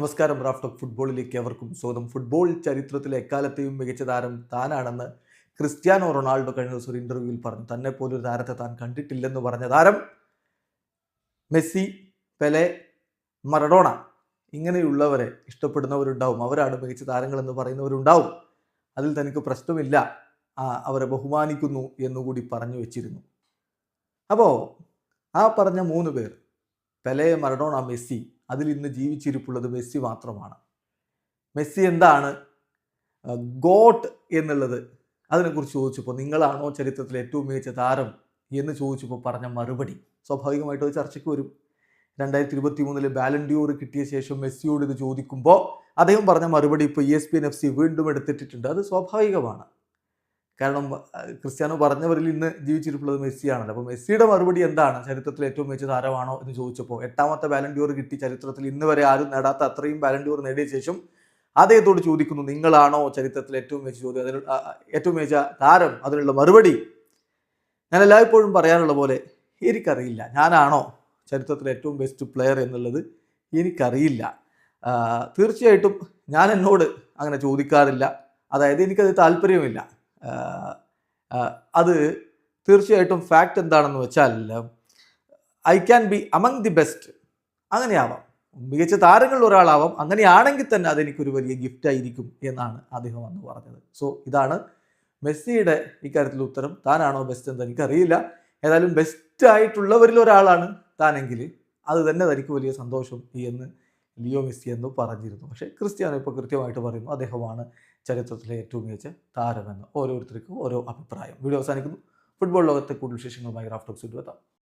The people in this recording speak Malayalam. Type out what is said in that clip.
നമസ്കാരം റാഫ്റ്റ് ഓഫ് ഫുട്ബോളിലേക്ക് അവർക്കും സ്വാഗതം. ഫുട്ബോൾ ചരിത്രത്തിലെ എക്കാലത്തെയും മികച്ച താരം താനാണെന്ന് ക്രിസ്ത്യാനോ റൊണാൾഡോ കഴിഞ്ഞ ദിവസം ഒരു ഇന്റർവ്യൂവിൽ പറഞ്ഞു. തന്നെ പോലൊരു താരത്തെ താൻ കണ്ടിട്ടില്ലെന്ന് പറഞ്ഞ താരം മെസ്സി പെലെ മറഡോണ ഇങ്ങനെയുള്ളവരെ ഇഷ്ടപ്പെടുന്നവരുണ്ടാവും. അവരാണ് മികച്ച താരങ്ങളെന്ന് പറയുന്നവരുണ്ടാവും. അതിൽ തനിക്ക് പ്രശ്നമില്ല. അവരെ ബഹുമാനിക്കുന്നു എന്നുകൂടി പറഞ്ഞു വെച്ചിരുന്നു. അപ്പോൾ ആ പറഞ്ഞ മൂന്ന് പേർ പെലെ മറഡോണ മെസ്സി അതിൽ ഇന്ന് ജീവിച്ചിരിപ്പുള്ളത് മെസ്സി മാത്രമാണ്. മെസ്സി എന്താണ്? ഗോട്ട് എന്നുള്ളത്. അതിനെക്കുറിച്ച് ചോദിച്ചപ്പോൾ നിങ്ങളാണോ ചരിത്രത്തിലെ ഏറ്റവും മികച്ച താരം എന്ന് ചോദിച്ചപ്പോൾ പറഞ്ഞ മറുപടി സ്വാഭാവികമായിട്ടും അത് ചർച്ചയ്ക്ക് വരും. രണ്ടായിരത്തി ഇരുപത്തി മൂന്നിൽ ബാലൻഡിയോർ കിട്ടിയ ശേഷം മെസ്സിയോട് ഇത് ചോദിക്കുമ്പോൾ അദ്ദേഹം പറഞ്ഞ മറുപടി ഇപ്പോൾ E S P N F C വീണ്ടും എടുത്തിട്ടിട്ടുണ്ട് അത് സ്വാഭാവികമാണ്. കാരണം ക്രിസ്ത്യാനോ പറഞ്ഞവരിൽ ഇന്ന് ജീവിച്ചിരിപ്പുള്ളത് മെസ്സിയാണല്ലോ. അപ്പോൾ മെസ്സിയുടെ മറുപടി എന്താണ്? ചരിത്രത്തിലെ ഏറ്റവും മികച്ച താരമാണോ എന്ന് ചോദിച്ചപ്പോൾ എട്ടാമത്തെ ബാലൻഡിയോർ കിട്ടി ചരിത്രത്തിൽ ഇന്ന് വരെ ആരും നേടാത്ത അത്രയും ബാലൻഡിയോർ നേടിയ ശേഷം അദ്ദേഹത്തോട് ചോദിക്കുന്നു നിങ്ങളാണോ ചരിത്രത്തിലെ ഏറ്റവും മികച്ച ചോദ്യം? അതിന് ഏറ്റവും മികച്ച താരം അതിനുള്ള മറുപടി ഞാൻ എല്ലായ്പ്പോഴും പറയാനുള്ള പോലെ എനിക്കറിയില്ല. ഞാനാണോ ചരിത്രത്തിലെ ഏറ്റവും ബെസ്റ്റ് പ്ലെയർ എന്നുള്ളത് എനിക്കറിയില്ല. തീർച്ചയായിട്ടും ഞാൻ എന്നോട് അങ്ങനെ ചോദിക്കാറില്ല. അതായത് എനിക്കത് താല്പര്യമില്ല അത് തീർച്ചയായിട്ടും ഫാക്റ്റ് എന്താണെന്ന് വെച്ചാൽ I can be among the best അങ്ങനെയാവാം. മികച്ച താരങ്ങളിൽ ഒരാളാവാം. അങ്ങനെയാണെങ്കിൽ തന്നെ അതെനിക്കൊരു വലിയ ഗിഫ്റ്റ് ആയിരിക്കും എന്നാണ് അദ്ദേഹം അന്ന് പറഞ്ഞത്. സോ ഇതാണ് മെസ്സിയുടെ ഇക്കാര്യത്തിൽ ഉത്തരം. താനാണോ ബെസ്റ്റ് എന്ന് എനിക്കറിയില്ല. ഏതായാലും ബെസ്റ്റ് ആയിട്ടുള്ളവരിൽ ഒരാളാണ് താനെങ്കിൽ അത് തന്നെ തനിക്ക് വലിയ സന്തോഷം എന്ന് ലിയോ മെസ്സി എന്ന് പറഞ്ഞിരുന്നു. പക്ഷേ ക്രിസ്ത്യാനോ ഇപ്പോൾ കൃത്യമായിട്ട് പറയുന്നു അദ്ദേഹമാണ് ചരിത്രത്തിലെ ഏറ്റവും മികച്ച താരമെന്ന് ഓരോരുത്തർക്കും ഓരോ അഭിപ്രായം. വീഡിയോ അവസാനിക്കുന്നു. ഫുട്ബോൾ ലോകത്തെ കൂടുതൽ വിശേഷങ്ങളുമായി റാഫ്റ്റോക്സ് എത്താം